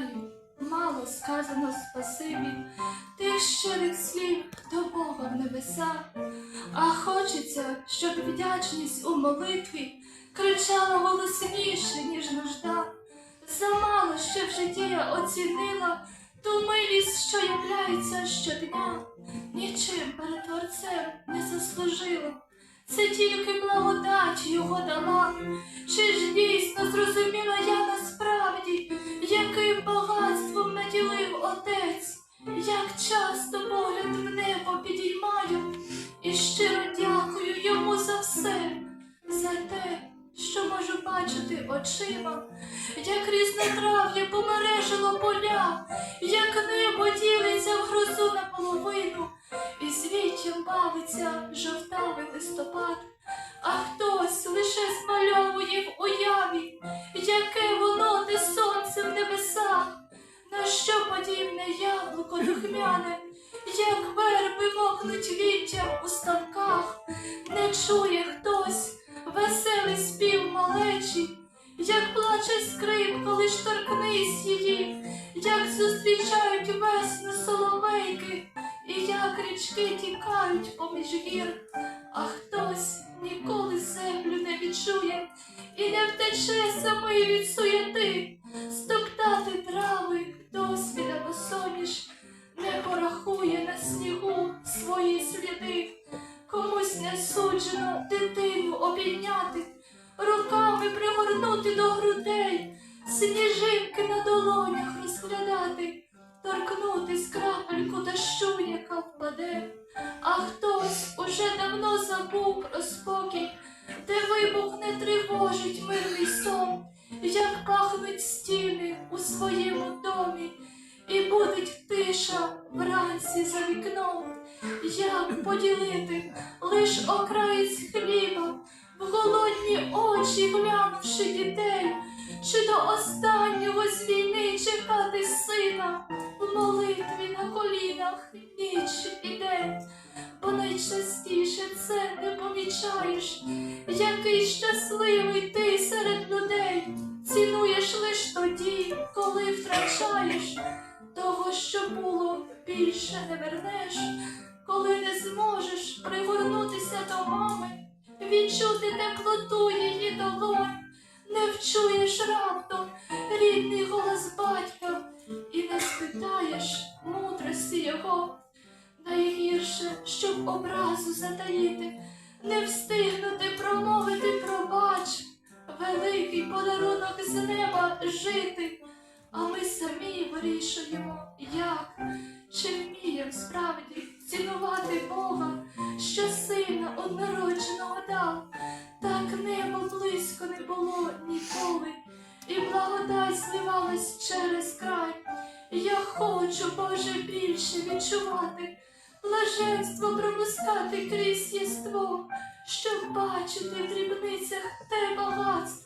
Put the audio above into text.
знаю, мало сказано спасибі, тих щирих слів до Бога в небеса, а хочеться, щоб вдячність у молитві кричала голосніше, ніж нужда. Замало ще в житті я оцінила ту милість, що являється щодня, нічим перед Творцем не заслужила. Це тільки благодать його дала. Чи ж дійсно зрозуміла я отець, як часто погляд в небо підіймаю, і щиро дякую йому за все, за те, що можу бачити очима, як різнотрав'я помережило поля, як небо ділиться в грозу наполовину, і звіттям бавиться жовтавий листопад, а хтось лише змальовує в уяві, яке подібне яблуко духмяне, як верби мокнуть віттям у ставках, не чує хтось веселий спів малечі, як плаче скрипка, лиш торкнись її, як зустрічають весну соловейки, і як річки тікають поміж гір, а хтось ніколи землю не відчує. І не втече самий від суєти, дитину руками пригорнути до грудей, сніжинки на долонях розглядати, торкнутись крапельку дощу, яка впаде, а хтось уже давно забув про спокій, де вибух не тривожить мирний сон, як пахнуть стіни у своєму домі, і будить тиша вранці за вікном, як поділити лиш окраєць хліба, в голодні очі глянувши дітей, чи до останнього з війни чекати сина? В молитві на колінах ніч і день, бо найчастіше це не помічаєш, який щасливий ти серед людей, цінуєш лиш тоді, коли втрачаєш того, що було, більше не вернеш, коли не зможеш пригорнутися до мами, відчути теплоту її долонь, не вчуєш раптом рідний голос батька і не спитаєш мудрості його. Найгірше, щоб образу затаїти, не встигнути промовити пробач, великий подарунок з неба жити, а ми самі вирішуємо, як чи вмієм справді цінувати Бога, і змівалась через край. Я хочу, Боже, більше відчувати, блаженство пропускати крізь єство, щоб бачити в дрібницях те багатство,